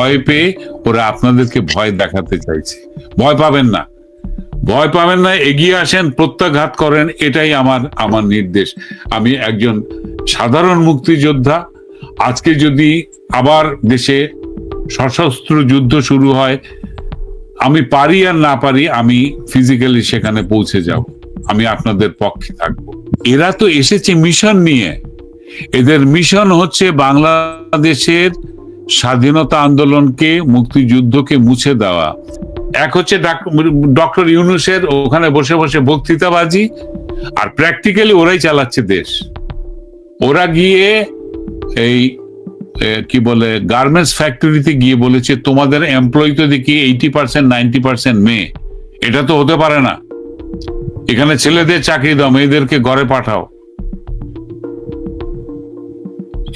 ভয় পেয়ে ওরা আপনাদেরকে ভয় দেখাতে চাইছে। ভয় পাবেন না। ভয় পাবেন না, এগিয়ে আসেন, প্রত্যাঘাত করেন, এটাই আমার আমার নির্দেশ। আমি একজন সাধারণ মুক্তিযোদ্ধা। আজকে যদি আবার দেশে সশস্ত্র যুদ্ধ শুরু হয়, আমি পারি আর না পারি, আমি ফিজিক্যালি সেখানে পৌঁছে যাব। আমি আপনাদের পক্ষে থাকব। এরা তো এসেছে মিশন নিয়ে। এদের মিশন হচ্ছে বাংলাদেশের স্বাধীনতা আন্দোলনকে মুক্তিযুদ্ধকে মুছে দেওয়া। এক হচ্ছে ডক্টর ইউনুসের ওখানে বসে বসে বক্তৃতাবাজি, আর প্র্যাকটিক্যালি ওরাই চালাচ্ছে দেশ। ওরা গিয়ে এই কি বলে গার্মেন্টস ফ্যাক্টরিতে গিয়ে বলেছে, তোমাদের এমপ্লয়ি তো দেখি এইটি পার্সেন্ট নাইনটি পার্সেন্ট মেয়ে। এটা তো হতে পারে না। এখানে ছেলেদের চাকরি দাও, মেয়েদেরকে ঘরে পাঠাও।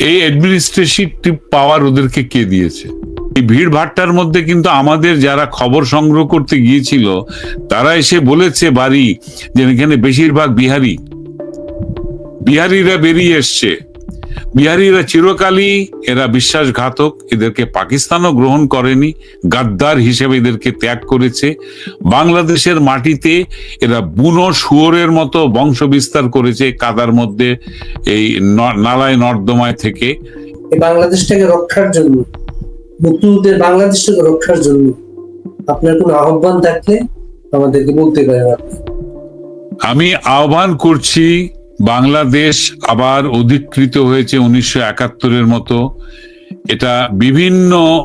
এই অ্যাডমিনিস্ট্রেটিভ পাওয়ার ওদেরকে কে দিয়েছে? এই ভিড় ভাট্টার মধ্যে কিন্তু আমাদের যারা খবর সংগ্রহ করতে গিয়েছিল, তারা এসে বলেছে বাড়ি যে এখানে বেশিরভাগ বিহারি। বিহারিরা বেরিয়ে এসছে। বিহারিরা চিরকালই এরা বিশ্বাসঘাতক এদেরকে পাকিস্তানও গ্রহণ করেনি গাদ্দার হিসেবে এদেরকে ত্যাগ করেছে। বাংলাদেশের মাটিতে এরা বুনো শুয়োরের মতো বংশ বিস্তার করেছে কাদার মধ্যে এই নালায় নর্দমায় থেকে। বাংলাদেশটাকে রক্ষার জন্য মুক্তিযুদ্ধের বাংলাদেশটাকে রক্ষার জন্য আপনার কোনো আহ্বান থাকলে আমাদেরকে বলতে পারেন আপনি। আমি আহ্বান করছি বাংলাদেশ আবার অধিকৃত হয়েছে উনিশশো একাত্তরের মতো। এটা বিভিন্ন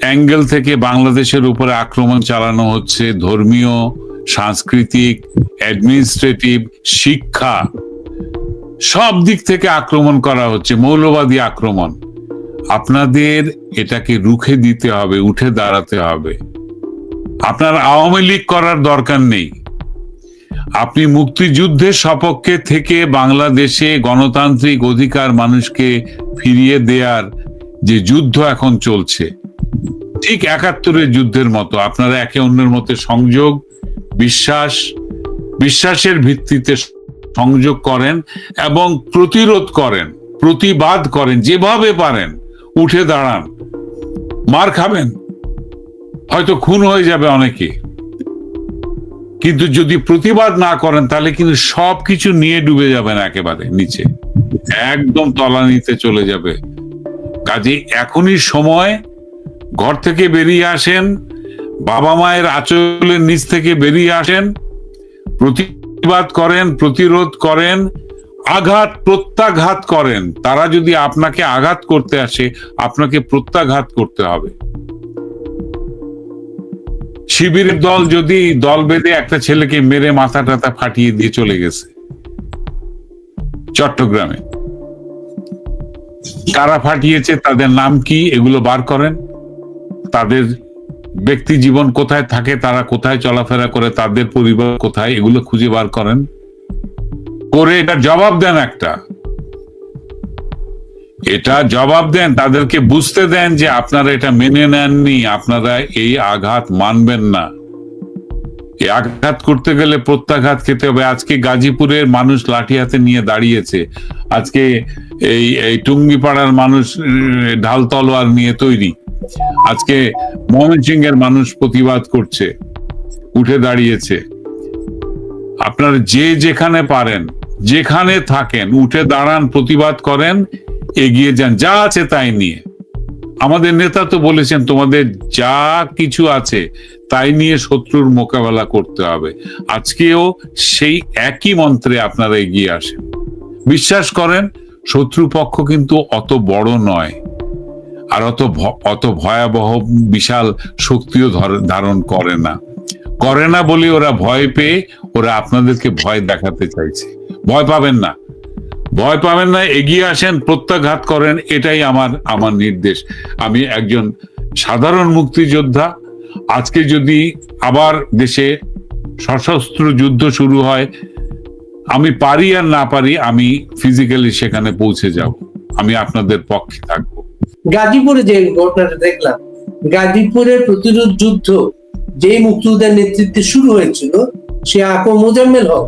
অ্যাঙ্গেল থেকে বাংলাদেশের উপরে আক্রমণ চালানো হচ্ছে। ধর্মীয়, সাংস্কৃতিক, অ্যাডমিনিস্ট্রেটিভ, শিক্ষা সব দিক থেকে আক্রমণ করা হচ্ছে, মৌলবাদী আক্রমণ। আপনাদের এটাকে রুখে দিতে হবে, উঠে দাঁড়াতে হবে। আপনার আওয়ামী লীগ করার দরকার নেই। আপনি মুক্তিযুদ্ধের সপক্ষে থেকে বাংলাদেশে গণতান্ত্রিক অধিকার মানুষকে ফিরিয়ে দেয়ার যে যুদ্ধ এখন চলছে, ঠিক একাত্তরের যুদ্ধের মতো, আপনারা একে অন্যের মধ্যে সংযোগ, বিশ্বাস, বিশ্বাসের ভিত্তিতে সংযোগ করেন এবং প্রতিরোধ করেন, প্রতিবাদ করেন, যেভাবে পারেন, উঠে দাঁড়ান, মার খাবেন, হয়তো খুন হয়ে যাবে অনেকে। কিন্তু যদি প্রতিবাদ না করেন, তাহলে কিন্তু সবকিছু নিয়ে ডুবে যাবেন একেবারে নিচে। একদম তলানিতে চলে যাবে। কাজে এখনই সময়, ঘর থেকে বেরিয়ে আসেন, বাবা মায়ের আঁচলের নিচ থেকে বেরিয়ে আসেন, প্রতিবাদ করেন, প্রতিরোধ করেন, আঘাত, প্রত্যাঘাত করেন। তারা যদি আপনাকে আঘাত করতে আসে, আপনাকে প্রত্যাঘাত করতে হবে। শিবিরের দল যদি দল বেঁধে একটা ছেলেকে মেরে মাথা টাথা ফাটিয়ে দিয়ে চলে গেছে, চট্টগ্রামে। কারা ফাটিয়েছে, তাদের নাম কি, এগুলো বার করেন। তাদের ব্যক্তি জীবন কোথায় থাকে, তারা কোথায় চলাফেরা করে, তাদের পরিবার কোথায়, এগুলো খুঁজে বার করেন। করে এটা জবাব দেন একটা। এটা জবাব দেন, তাদেরকে বুঝতে দেন যে আপনারা এটা মেনে নেননি, আপনারা এই আঘাত মানবেন না। এই আঘাত করতে গেলে প্রত্যাঘাত খেতে হবে। আজকে গাজীপুরের মানুষ লাঠি হাতে নিয়ে দাঁড়িয়েছে। আজকে এই এই টুঙ্গিপাড়ার মানুষ ঢাল তলোয়ার নিয়ে তৈরি। আজকে ময়মনসিংহ এর মানুষ প্রতিবাদ করছে, উঠে দাঁড়িয়েছে। আপনারা যে যেখানে পারেন, যেখানে থাকেন, উঠে দাঁড়ান, প্রতিবাদ করেন। এগিয়ে যান, যা আছে তাই নিয়ে। আমাদের নেতা তো বলেছেন, তোমাদের যা কিছু আছে তাই নিয়ে শত্রুর মোকাবেলা করতে হবে। আজকেও সেই একই মন্ত্রে আপনারা এগিয়ে আসেন। বিশ্বাস করেন শত্রুপক্ষ কিন্তু অত বড় নয়। আর অত অত ভয়াবহ, বিশাল শক্তিও ধর- ধারণ করে না। করে না বলে ওরা ভয় পেয়ে ওরা আপনাদেরকে ভয় দেখাতে চাইছে। ভয় পাবেন না। ভয় পাবেন না, এগিয়ে আসেন, প্রত্যাঘাত করেন, এটাই আমার আমার নির্দেশ। আমি একজন সাধারণ মুক্তিযোদ্ধা। আজকে যদি আবার দেশে সশস্ত্র যুদ্ধ শুরু হয়, আমি পারি আর না পারি, আমি ফিজিক্যালি সেখানে পৌঁছে যাব। আমি আপনাদের পক্ষে থাকব। গাজীপুরে যে ঘটনাটা দেখলাম গাজীপুরের প্রতিরোধ যুদ্ধ যেই মুক্তিযুদ্ধের নেতৃত্বে শুরু হয়েছিল, সে আকো মোজাম্মেল হক,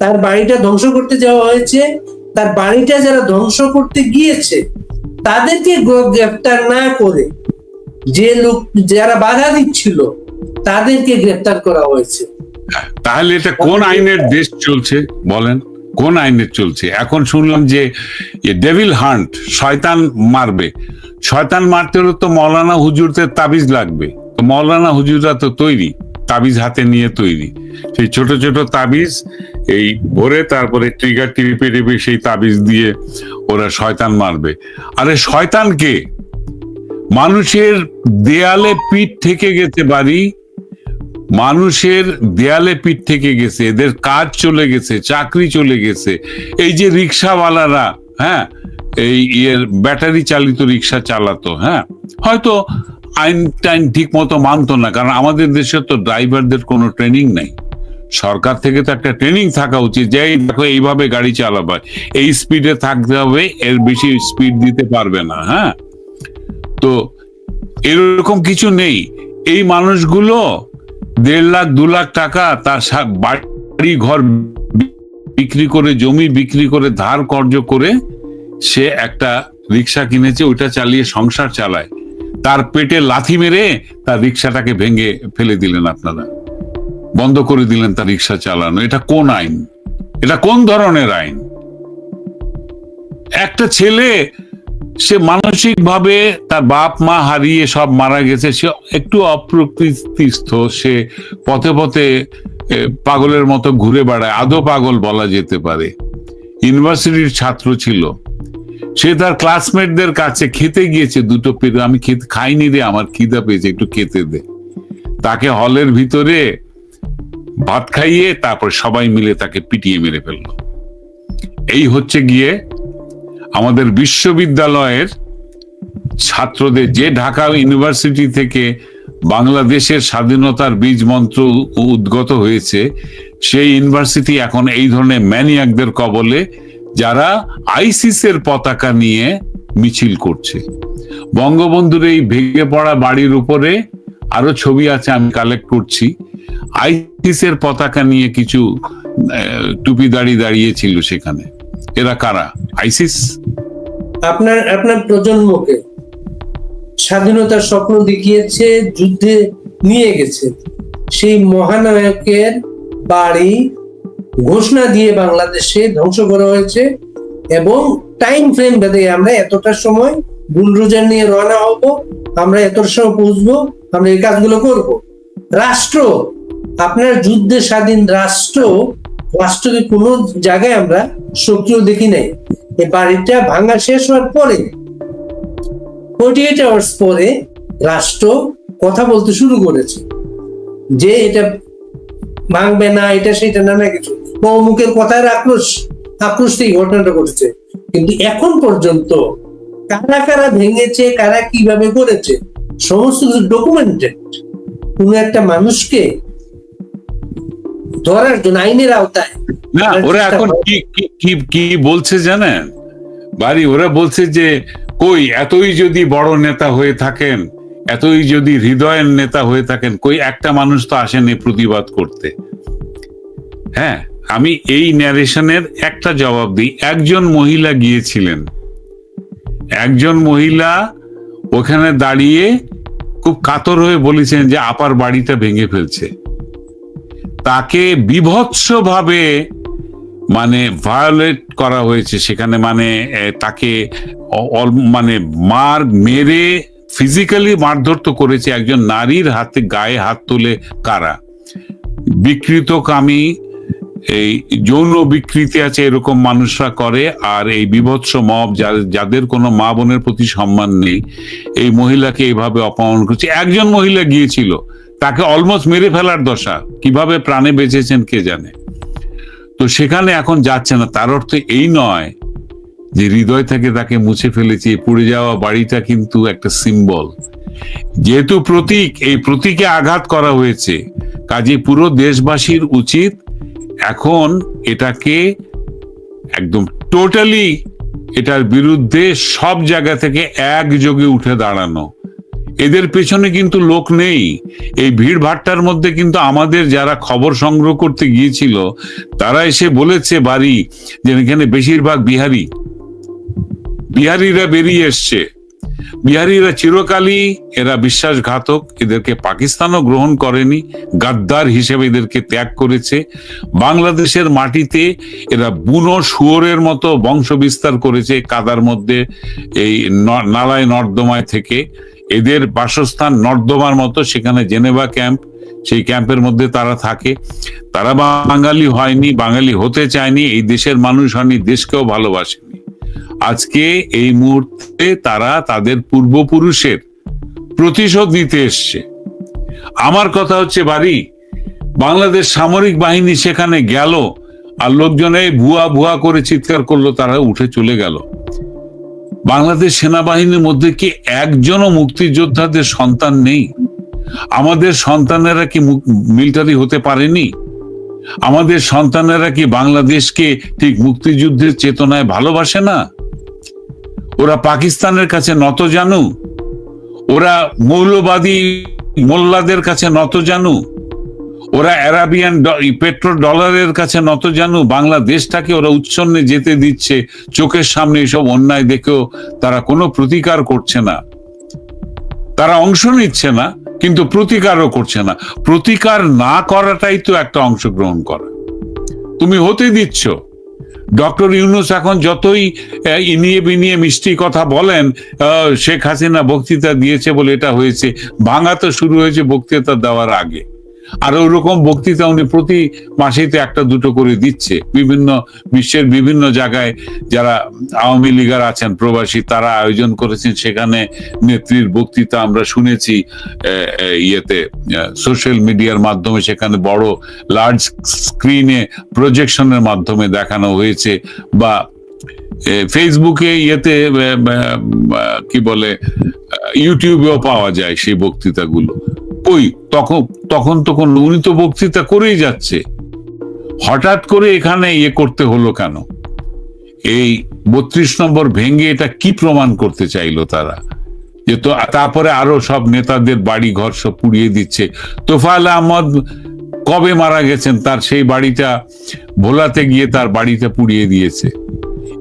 তার বাড়িটা ধ্বংস করতে যাওয়া হয়েছে। তার বাড়িটা যারা ধ্বংস করতে গিয়েছে, তাদেরকে গ্র- গ্রেফতার না করে যে লোক, যারা বাধা দিচ্ছিল, তাদেরকে গ্রেফতার করা হয়েছে। তাহলে এটা কোন আইনের দেশ চলছে বলেন? কোন আইনে চলছে? এখন শুনলাম যে ডেভিল হান্ট, শয়তান মারবে। শয়তান মারতে হলে তো মৌলানা হুজুরদের তাবিজ লাগবে। তো মৌলানা হুজুররা তো তৈরি। তাবিজ হাতে নিয়ে তৈরি। সেই ছোট ছোট তাবিজ, এই ভরে তারপরে ট্রিগার টিপে টিপে সেই তাবিজ দিয়ে ওরা শয়তান মারবে। আরে শয়তান কে? মানুষের দেয়ালে পিঠ থেকে গেছে বাড়ি, মানুষের দেয়ালে পিঠ থেকে গেছে, এদের কাজ চলে গেছে, চাকরি চলে গেছে। এই যে রিক্সাওয়ালারা হ্যাঁ এই ইয়ের ব্যাটারি চালিত রিক্সা চালাতো হ্যাঁ হয়তো আইন টাইন ঠিক মতো মানতো না, কারণ আমাদের দেশে তো ড্রাইভারদের কোনো ট্রেনিং নাই। সরকার থেকে তো একটা ট্রেনিং থাকা উচিত যে দেখো, এইভাবে গাড়ি চালাবে, এই স্পিডে থাকতে হবে, এর বেশি স্পিড দিতে পারবে না। হ্যাঁ? তো এরকম কিছু নেই। এই মানুষগুলো দেড় লাখ, দু লাখ টাকা তার বাড়ি ঘর বিক্রি করে, জমি বিক্রি করে, ধার কর্য করে সে একটা রিক্সা কিনেছে, ওইটা চালিয়ে সংসার চালায়। তার পেটে লাথি মেরে তার রিক্সাটাকে ভেঙে ফেলে দিলেন আপনারা। বন্ধ করে দিলেন তার রিক্সা চালানো। এটা কোন আইন? এটা কোন ধরনের আইন? একটা ছেলে, সে মানসিক ভাবে তার বাপ মা হারিয়ে সব মারা গেছে, সে একটু অপ্রকৃতিস্থ, সে পথে পথে পাগলের মতো ঘুরে বেড়ায়। আদৌ পাগল বলা যেতে পারে। ইউনিভার্সিটির ছাত্র ছিল। সে তার ক্লাসমেটদের কাছে খেতে গিয়েছে দুটো পেরে আমি খেতে খাইনি রে, আমার খিদা পেয়েছে, একটু খেতে দে। তাকে হলের ভিতরে ভাত খাইয়ে তারপর সবাই মিলে তাকে পিটিয়ে মেরে ফেলল। এই হচ্ছে গিয়ে আমাদের বিশ্ববিদ্যালয়ের ছাত্রদের যে ঢাকা ইউনিভার্সিটি থেকে বাংলাদেশের স্বাধীনতার বীজ মন্ত্র উদ্গত হয়েছে, সেই ইউনিভার্সিটি এখন এই ধরনের ম্যানিয়াকদের কবলে যারা আইসিসের পতাকা নিয়ে মিছিল করছে। বঙ্গবন্ধুর এই ভেঙে পড়া বাড়ির উপরে আরও ছবি আছে, আমি কালেক্ট করছি। আইসিসের পতাকা নিয়ে কিছু টুপি দাড়ি দাঁড়িয়েছিল সেখানে। এরা কারা? আইসিস? আপনার আপনার প্রজন্মকে স্বাধীনতার স্বপ্ন দেখিয়েছে, যুদ্ধে নিয়ে গেছে। সেই মহানায়কের বাড়ি ঘোষণা দিয়ে বাংলাদেশে ধ্বংস করা হয়েছে এবং টাইম ফ্রেম বেঁধে আমরা এতটা সময় বুলডোজার নিয়ে রওনা হব, আমরা এতটা সময় পৌঁছবো, আমরা এই কাজগুলো করব। রাষ্ট্র, আপনার যুদ্ধে স্বাধীন রাষ্ট্র, রাষ্ট্রকে কোনো জায়গায় আমরা শত্রু দেখি নাই। এই বাড়িটা ভাঙা শেষ হওয়ার পরে ফোর্টি এইট আওয়ার্স পরে রাষ্ট্র কথা বলতে শুরু করেছে যে এটা ভাঙবে না, এটা সেটা না না কিছু বা অমুকের কথার আক্রোশ আক্রোশ থেকে ঘটনাটা ঘটেছে। কিন্তু এখন পর্যন্ত কারা কারা ভেঙেছে কারা কীভাবে করেছে সমস্ত কিছু ডকুমেন্টেড কোন একটা মানুষকে ধরার জন্য আইনের আওতায় না ওরা এখন কি- কি কি বলছে জানেন? বাড়ি ওরা বলছে যে কই এতই যদি বড় নেতা হয়ে থাকেন এতই যদি হৃদয়ের নেতা হয়ে থাকেন কই একটা মানুষ তো আসেনি প্রতিবাদ করতে। হ্যাঁ? আমি এই ন্যারেশনের একটা জবাব দিই। একজন মহিলা গিয়েছিলেন। একজন মহিলা ওখানে দাঁড়িয়ে খুব কাতর হয়ে বলেছেন যে আপার বাড়িটা ভেঙে ফেলছে। তাকে বিভৎসভাবে মানে ভায়োলেট করা হয়েছে। সেখানে মানে তাকে মানে মার, মেরে ফিজিক্যালি মারধর তো করেছে একজন নারীর হাতে গায়ে হাত তুলে কারা। বিকৃত কামি এই যৌন বিকৃতি আছে এরকম মানুষরা করে, আর এই বিভৎস মব যাদের কোনো মা বোনের প্রতি সম্মান নেই, এই মহিলাকে এইভাবে অপমান করছে। একজন মহিলা গিয়েছিল, তাকে অলমোস্ট মেরে ফেলার দশা, কীভাবে প্রাণে বেঁচেছেন কে জানে? তো সেখানে এখন যাচ্ছে না, তার অর্থ এই নয় যে হৃদয় থেকে তাকে মুছে ফেলেছি পুড়ে যাওয়া বাড়িটা কিন্তু একটা সিম্বল যেহেতু প্রতীক, এই প্রতীকে আঘাত করা হয়েছে কাজে পুরো দেশবাসীর উচিত এখন এটাকে একদম টোটালি এটার বিরুদ্ধে সব জায়গা থেকে একযোগে উঠে দাঁড়ানো। এদের পেছনে কিন্তু লোক নেই। এই ভিড় ভাট্টার মধ্যে কিন্তু আমাদের যারা খবর সংগ্রহ করতে গিয়েছিল, তারা এসে বলেছে বাড়ি যে এখানে বেশিরভাগ বিহারি, বিহারিরা বেরিয়ে এসছে। বিহারিরা চিরকালই এরা বিশ্বাসঘাতক, এদেরকে পাকিস্তানও গ্রহণ করেনি, গাদ্দার হিসেবে এদেরকে ত্যাগ করেছে। বাংলাদেশের মাটিতে এরা বুনো শুয়োরের মতো বংশ বিস্তার করেছে কাদার মধ্যে, এই নালায় নর্দমায় থেকে। এদের বাসস্থান নর্দমার মতো, সেখানে জেনেভা ক্যাম্প, সেই ক্যাম্পের মধ্যে তারা থাকে। তারা বাঙালি হয়নি, বাঙালি হতে চায়নি, এই দেশের মানুষ হয়নি, দেশকেও ভালোবাসেনি। আজকে এই মুহূর্তে তারা তাদের পূর্বপুরুষের প্রতিশোধ নিতে এসছে। আমার কথা হচ্ছে, বাড়ি, বাংলাদেশ সামরিক বাহিনী সেখানে গেল আর লোকজনে ভুয়া ভুয়া করে চিৎকার করল, তারা উঠে চলে গেল। বাংলাদেশ সেনাবাহিনীর মধ্যে কি একজনও মুক্তিযোদ্ধাদের সন্তান নেই? আমাদের সন্তানেরা কি মিলিটারি হতে পারেনি? আমাদের সন্তানেরা কি বাংলাদেশকে ঠিক মুক্তিযুদ্ধের চেতনায় ভালোবাসে না? ওরা পাকিস্তানের কাছে নত জানু। ওরা মৌলবাদী মোল্লাদের কাছে নত জানু। ওরা অ্যারাবিয়ান পেট্রো ডলারের কাছে নত জানু। বাংলাদেশটাকে ওরা উচ্ছন্নে যেতে দিচ্ছে। চোখের সামনে এসব অন্যায় দেখেও তারা কোনো প্রতিকার করছে না। তারা অংশ নিচ্ছে না, কিন্তু প্রতিকারও করছে না। প্রতিকার না করাটাই তো একটা অংশগ্রহণ করা। তুমি হতে দিচ্ছ। ডক্টর ইউনুস এখন যতই ইনিয়ে বিনিয়ে মিষ্টি কথা বলেন শেখ হাসিনা বক্তৃতা দিয়েছে বলে এটা হয়েছে। ভাঙা তো শুরু হয়েছে বক্তৃতা দেওয়ার আগে। আর ওরকম বক্তৃতা উনি প্রতি মাসেই তো একটা দুটো করে দিচ্ছে। বিভিন্ন বিশ্বের বিভিন্ন জায়গায় যারা আওয়ামী লীগার আছেন, প্রবাসী, তারা আয়োজন করেছেন। সেখানে নেত্রীর বক্তৃতা আমরা শুনেছি ইয়েতে সোশ্যাল মিডিয়ার মাধ্যমে সেখানে বড় লার্জ স্ক্রিনে প্রজেকশনের মাধ্যমে দেখানো হয়েছে বা ফেসবুকে ইয়েতে কি বলে ইউটিউবেও পাওয়া যায় সেই বক্তৃতাগুলো। ওই, তখন তখন তখন উনি তো বক্তৃতা করেই যাচ্ছে। হঠাৎ করে এখানে ইয়ে করতে হলো কেন? এই বত্রিশ নম্বর ভেঙে এটা কি প্রমাণ করতে চাইলো তারা? যে তো, তারপরে আরও সব নেতাদের বাড়ি ঘর সব পুড়িয়ে দিচ্ছে। তোফায়েল আহমদ কবে মারা গেছেন? তার সেই বাড়িটা ভোলাতে গিয়ে তার বাড়িটা পুড়িয়ে দিয়েছে।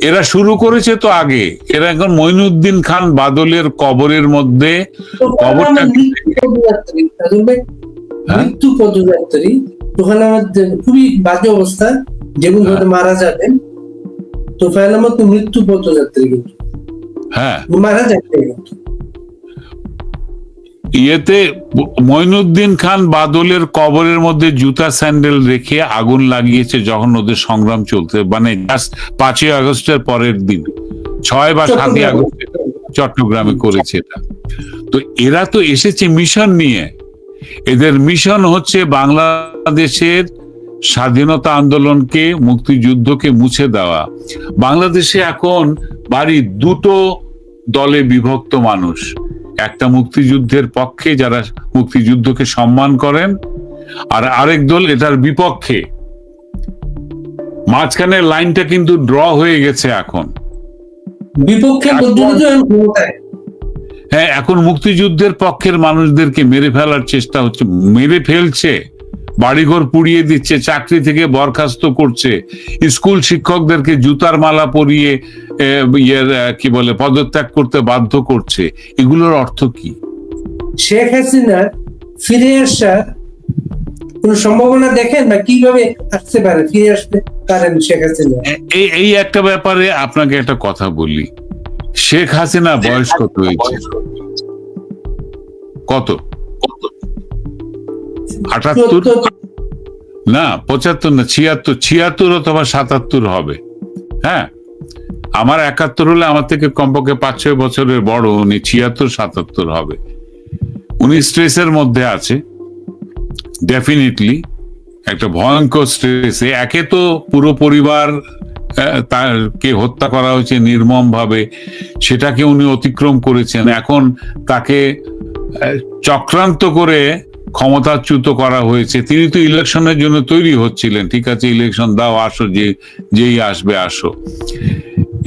এরা শুরু করেছে তো আগে এরা এখন মইনুদ্দিন খান বাদলের কবরের মধ্যে কবরটা মৃত্যু পদযাত্রী ভাই হ্যাঁ? তোফায়েল আহমদ খুবই বাজে অবস্থা যেগুলো হ্যাঁ। হয়তো মারা যাবেন তোফায়েল আহমদ মৃত্যু পদযাত্রী কিন্তু হ্যাঁ মারা যাবে কিন্তু ইয়েতে মইনুদ্দিন খান বাদলের কবরের মধ্যে জুতা স্যান্ডেল রেখে আগুন লাগিয়েছে যখন ওদের সংগ্রাম চলতে মানে জাস্ট পাঁচই আগস্টের পরের দিন। ছয় বা সাতই আগস্টে চট্টগ্রামে করেছে এটা। তো এরা তো এসেছে মিশন নিয়ে। এদের মিশন হচ্ছে বাংলাদেশের স্বাধীনতা আন্দোলনকে মুক্তিযুদ্ধকে মুছে দেওয়া। বাংলাদেশে এখন বাড়ি দুটো দলে বিভক্ত মানুষ। একটা মুক্তিযুদ্ধের পক্ষে যারা মুক্তিযুদ্ধকে সম্মান করেন আর আরেক দল এটার বিপক্ষে। মাঝখানে লাইনটা কিন্তু ড্র হয়ে গেছে এখন। বিপক্ষে হ্যাঁ এখন মুক্তিযুদ্ধের পক্ষের মানুষদেরকে মেরে ফেলার চেষ্টা হচ্ছে মেরে ফেলছে। বাড়িঘর পুড়িয়ে দিচ্ছে চাকরি থেকে বরখাস্ত করছে। স্কুল শিক্ষকদেরকে জুতার মালা পরিয়ে কি বলে পদত্যাগ করতে বাধ্য করছে। এগুলোর অর্থ কি? শেখ হাসিনা ফিরে আসার কোন সম্ভাবনা দেখেন না? কীভাবে আসতে পারে ফিরে আসতে পারেন শেখ হাসিনা? এই এই একটা ব্যাপারে আপনাকে একটা কথা বলি। শেখ হাসিনা বয়স কত হয়েছে। কত? আটাত্তর? না পঁচাত্তর না ছিয়াত্তর। ছিয়াত্তর অথবা সাতাত্তর হবে। হ্যাঁ? আমার একাত্তর হলে আমার থেকে কমপক্ষে পাঁচ ছয় বছরের বড় উনি ছিয়াত্তর সাতাত্তর হবে। উনি স্ট্রেসের মধ্যে আছে। ডেফিনেটলি একটা ভয়ঙ্কর স্ট্রেসে। একে তো পুরো পরিবার তাকে হত্যা করা হয়েছে নির্মম ভাবে সেটাকে উনি অতিক্রম করেছেন। এখন তাকে চক্রান্ত করে ক্ষমতাচ্যুত করা হয়েছে। তিনি তো ইলেকশনের জন্য তৈরি হচ্ছিলেন। ঠিক আছে, ইলেকশন দাও, আসো, যে, যেই আসবে, আসো।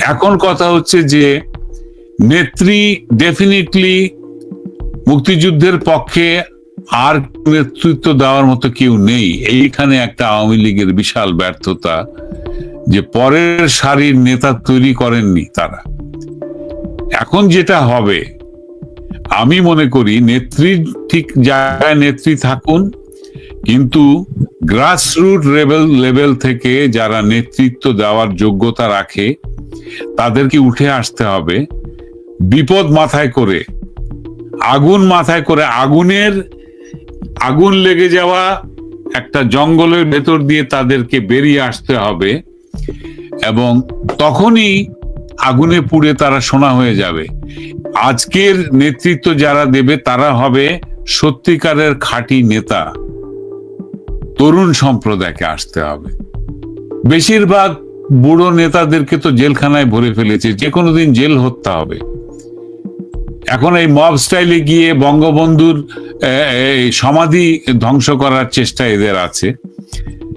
এখন কথা হচ্ছে যে, নেত্রী ডেফিনেটলি মুক্তিযুদ্ধের পক্ষে আর নেতৃত্ব দেওয়ার মতো কেউ নেই। এইখানে একটা আওয়ামী লীগের বিশাল ব্যর্থতা যে পরের সারির নেতা তৈরি করেননি তারা। এখন যেটা হবে আমি মনে করি নেত্রী ঠিক জায়গায় নেত্রী থাকুন, কিন্তু গ্রাসরুট লেভেল লেভেল থেকে যারা নেতৃত্ব দেওয়ার যোগ্যতা রাখে, তাদেরকে উঠে আসতে হবে বিপদ মাথায় করে, আগুন মাথায় করে, আগুনের, আগুন লেগে যাওয়া একটা জঙ্গলের ভেতর দিয়ে তাদেরকে বেরিয়ে আসতে হবে এবং তখনই আগুনে পুড়ে তারা সোনা হয়ে যাবে। আজকের নেতৃত্ব যারা দেবে, তারা হবে সত্যিকারের খাঁটি নেতা। তরুণ সম্প্রদায়কে আসতে হবে। বেশিরভাগ বুড়ো নেতাদেরকে তো জেলখানায় ভরে ফেলেছে, যে কোনো দিন জেল হত্যা হবে। এখন এই মব স্টাইলে গিয়ে বঙ্গবন্ধুর সমাধি ধ্বংস করার চেষ্টা এদের আছে।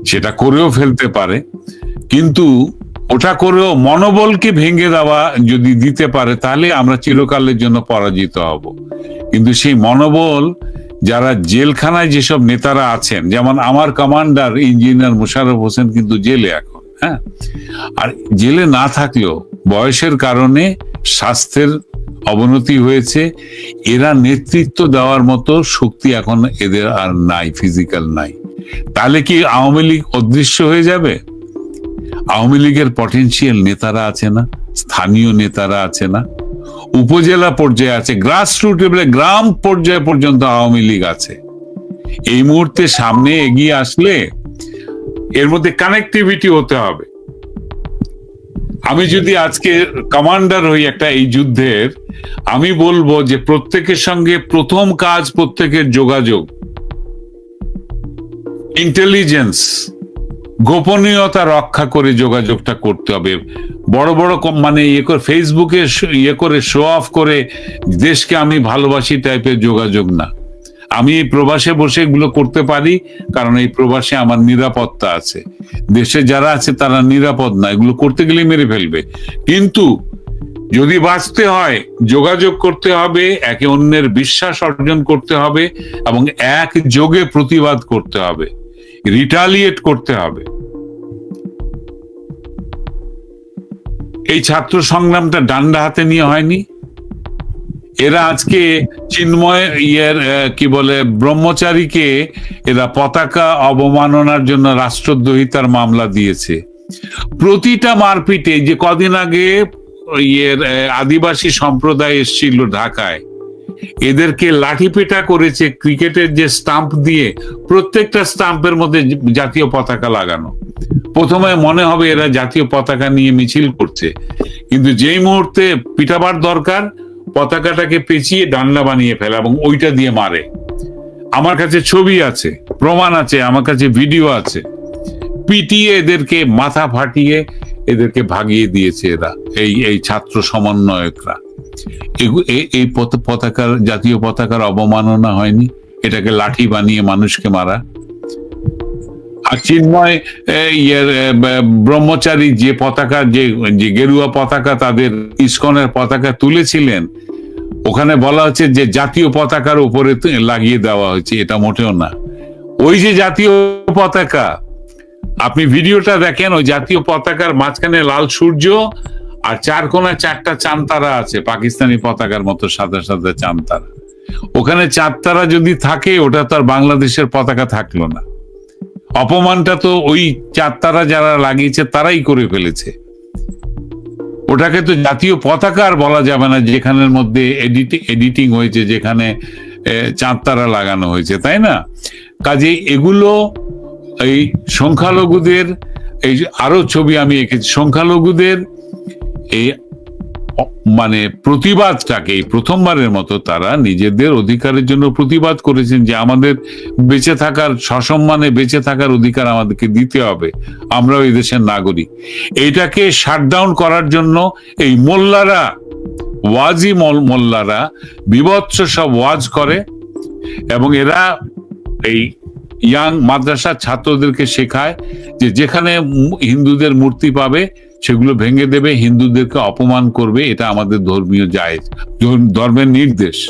সেটা করেও ফেলতে পারে। কিন্তু ওটা করেও মনোবলকে ভেঙে দেওয়া যদি দিতে পারে, তাহলে আমরা চিরকালের জন্য পরাজিত হব। কিন্তু সেই মনোবল, যারা জেলখানায় যেসব নেতারা আছেন, যেমন আমার কমান্ডার ইঞ্জিনিয়ার মোশাররফ হোসেন কিন্তু জেলে এখন হ্যাঁ? আর জেলে না থাকলেও বয়সের কারণে স্বাস্থ্যের অবনতি হয়েছে, এরা নেতৃত্ব দেওয়ার মতো শক্তি এখন এদের আর নাই, ফিজিক্যাল নাই। তাহলে কি আওয়ামী লীগ অদৃশ্য হয়ে যাবে? আওয়ামী লীগের পটেনশিয়াল নেতারা আছে না? স্থানীয় নেতারা আছে না? উপজেলা পর্যায়ে আছে গ্রাসরুট লেভেলে গ্রাম পর্যায়ে পর্যন্ত আওয়ামী লীগ আছে। এই মুহূর্তে সামনে এগিয়ে আসলে এর মধ্যে কানেক্টিভিটি হতে হবে। আমি যদি আজকে কমান্ডার হই একটা এই যুদ্ধের, আমি বলব যে প্রত্যেকের সঙ্গে প্রথম কাজ, প্রত্যেকের যোগাযোগ ইন্টেলিজেন্স গোপনীয়তা রক্ষা করে যোগাযোগটা করতে হবে। বড় বড় মানে ইয়ে করে ফেসবুকে ইয়ে করে শো অফ করে দেশকে আমি ভালোবাসি টাইপের যোগাযোগ না। আমি এই প্রবাসে বসে এগুলো করতে পারি, কারণ এই প্রবাসে আমার নিরাপত্তা আছে। দেশে যারা আছে তারা নিরাপদ না, এগুলো করতে গেলে মেরে ফেলবে। কিন্তু যদি বাঁচতে হয়, যোগাযোগ করতে হবে, একে অন্যের বিশ্বাস অর্জন করতে হবে এবং এক যোগে প্রতিবাদ করতে হবে রিটালিয়েট করতে হবে। এই ছাত্র সংগ্রামটা ডান্ডা হাতে নিয়ে হয়নি? এরা আজকে চিন্ময় ইয়ের কি বলে, ব্রহ্মচারীকে এরা পতাকা অবমাননার জন্য রাষ্ট্রদ্রোহিতার মামলা দিয়েছে। প্রতিটা মারপিটে যে কদিন আগে ইয়ের আদিবাসী সম্প্রদায় এসেছিল ঢাকায় এদেরকে লাঠিপেটা করেছে ক্রিকেটের যে স্টাম্প দিয়ে প্রত্যেকটা স্টাম্পের মধ্যে জাতীয় পতাকা লাগানো। প্রথমে মনে হবে এরা জাতীয় পতাকা নিয়ে মিছিল করছে। কিন্তু যেই মুহূর্তে পিটাবার দরকার, পতাকাটাকে পেঁচিয়ে ডান্ডা বানিয়ে ফেলে এবং ওইটা দিয়ে মারে। আমার কাছে ছবি আছে, প্রমাণ আছে, আমার কাছে ভিডিও আছে। পিটিয়ে এদেরকে মাথা ফাটিয়ে এদেরকে ভাগিয়ে দিয়েছে এরা, এই এই ছাত্র সমন্বয়করা। এই পতাকার, জাতীয় পতাকার অবমাননা হয়নি? এটাকে লাঠি বানিয়ে মানুষকে মারা? আর চিন্ময় ইয়ের ব্রহ্মচারী যে পতাকা, যে যে গেরুয়া পতাকা তাদের ইস্কনের পতাকা তুলেছিলেন, ওখানে বলা হচ্ছে যে জাতীয় পতাকার উপরে লাগিয়ে দেওয়া হয়েছে, এটা মোটেও না। ওই যে জাতীয় পতাকা আপনি ভিডিওটা দেখেন, ওই জাতীয় পতাকার মাঝখানে লাল সূর্য আর চার কোনায় চারটা চাঁদতারা আছে, পাকিস্তানি পতাকার মতো সাদা সাদা চাঁদতারা। ওখানে চাঁদতারা যদি থাকে, ওটা তো আর বাংলাদেশের পতাকা থাকল না। অপমানটা তো ওই চাঁদতারা যারা লাগিয়েছে, তারাই করে ফেলেছে। ওটাকে তো জাতীয় পতাকা আর বলা যাবে না, যেখানের মধ্যে এডিটিং এডিটিং হয়েছে, যেখানে চাঁদতারা লাগানো হয়েছে, তাই না? কাজে এগুলো এই সংখ্যালঘুদের, এই আরও ছবি আমি এঁকেছি, সংখ্যালঘুদের এই মানে প্রতিবাদটাকে প্রথমবারের মতো তারা নিজেদের অধিকারের জন্য প্রতিবাদ করেছেন যে আমাদের বেঁচে থাকার, সসম্মানে বেঁচে থাকার অধিকার আমাদেরকে দিতে হবে। আমরাও এই দেশের নাগরিক। এইটাকে শাটডাউন করার জন্য এই মোল্লারা, ওয়াজি মল- মোল্লারা বিভৎস সব ওয়াজ করে এবং এরা এই ইয়াং মাদ্রাসার ছাত্রদেরকে শেখায় যে যেখানে হিন্দুদের মূর্তি পাবে, সেগুলো ভেঙে দেবে, হিন্দুদেরকে অপমান করবে, এটা আমাদের ধর্মীয় জায়েজ। ধর্ম- ধর্মের নির্দেশ।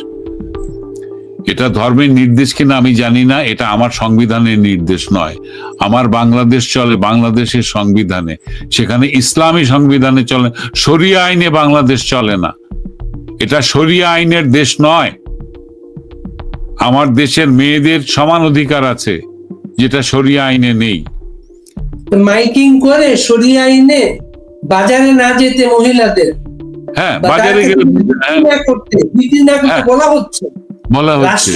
এটা ধর্মের নির্দেশ কিনা আমি জানি না, এটা আমার সংবিধানের নির্দেশ নয়। আমার বাংলাদেশ চলে, বাংলাদেশের সংবিধানে। সেখানে ইসলামী সংবিধানে চলে, শরিয়া আইনে বাংলাদেশ চলে না। এটা শরিয়া আইনের দেশ নয়। আমার দেশের মেয়েদের সমান অধিকার আছে যেটা সরিয়া আইনে নেই। মাইকিং করে সরিয়ে আইনে বাজারে না যেতে মহিলাদের। হ্যাঁ বাজারে গেলে হ্যাঁ। বলা হচ্ছে। বলা হচ্ছে।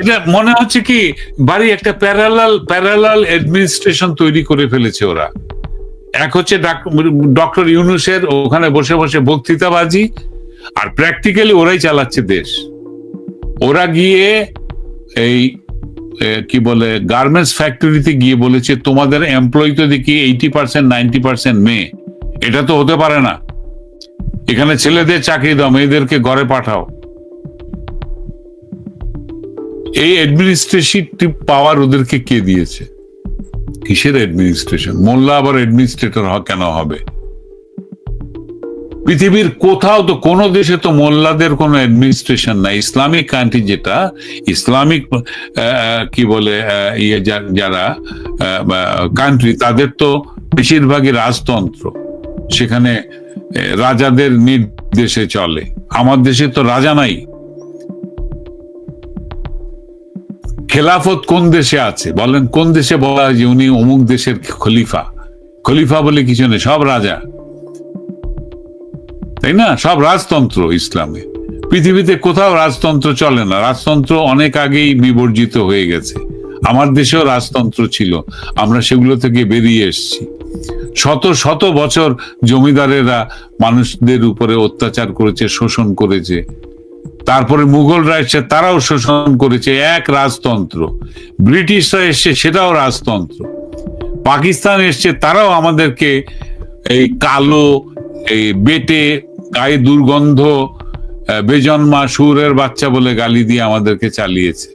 এটা মনে হচ্ছে কি বাড়ি একটা প্যারালাল প্যারালাল অ্যাডমিনিস্ট্রেশন তৈরি করে ফেলেছে ওরা। এক হচ্ছে ডক্টর ইউনুসের ওখানে বসে বসে বক্তৃতাবাজি আর প্র্যাকটিক্যালি ওরাই চালাচ্ছে দেশ। ওরা গিয়ে এই কি বলে গার্মেন্টস ফ্যাক্টরিতে গিয়ে বলেছে, তোমাদের এমপ্লয়ি তো দেখি এইটি পার্সেন্ট নাইনটি পার্সেন্ট মেয়ে। এটা তো হতে পারে না। এখানে ছেলেদের চাকরি দাও, মেয়েদেরকে ঘরে পাঠাও। এই অ্যাডমিনিস্ট্রেটিভ পাওয়ার ওদেরকে কে দিয়েছে? কিসের অ্যাডমিনিস্ট্রেশন মোল্লা আবার অ্যাডমিনিস্ট্রেটর কেন হবে? পৃথিবীর কোথাও তো, কোনো দেশে তো মোল্লাদের কোনো অ্যাডমিনিস্ট্রেশন নাই। ইসলামিক কান্ট্রি যেটা, ইসলামিক কি বলে ইয়ে যারা কান্ট্রি তাদের তো বেশিরভাগই রাজতন্ত্র। সেখানে রাজাদের নির্দেশে চলে। আমার দেশে তো রাজা নাই। খেলাফত কোন দেশে আছে? বলেন, কোন দেশে বলা যে উনি অমুক দেশের খলিফা? খলিফা বলে কিছু নেই, সব রাজা। তাই না? সব রাজতন্ত্র ইসলামে। পৃথিবীতে কোথাও রাজতন্ত্র চলে না। রাজতন্ত্র অনেক আগেই বিবর্জিত হয়ে গেছে। আমার দেশেও রাজতন্ত্র ছিল। আমরা সেগুলো থেকে বেরিয়ে এসেছি। শত শত বছর জমিদারেরা মানুষদের উপরে অত্যাচার করেছে, শোষণ করেছে। তারপরে মুঘলরা এসে তারাও শোষণ করেছে এক রাজতন্ত্র। ব্রিটিশরা এসছে সেটাও রাজতন্ত্র। পাকিস্তান এসছে তারাও আমাদেরকে এই কালো, এই বেটে গায়ে দুর্গন্ধ বেজন্মা সুরের বাচ্চা বলে গালি দিয়ে আমাদেরকে চালিয়েছে।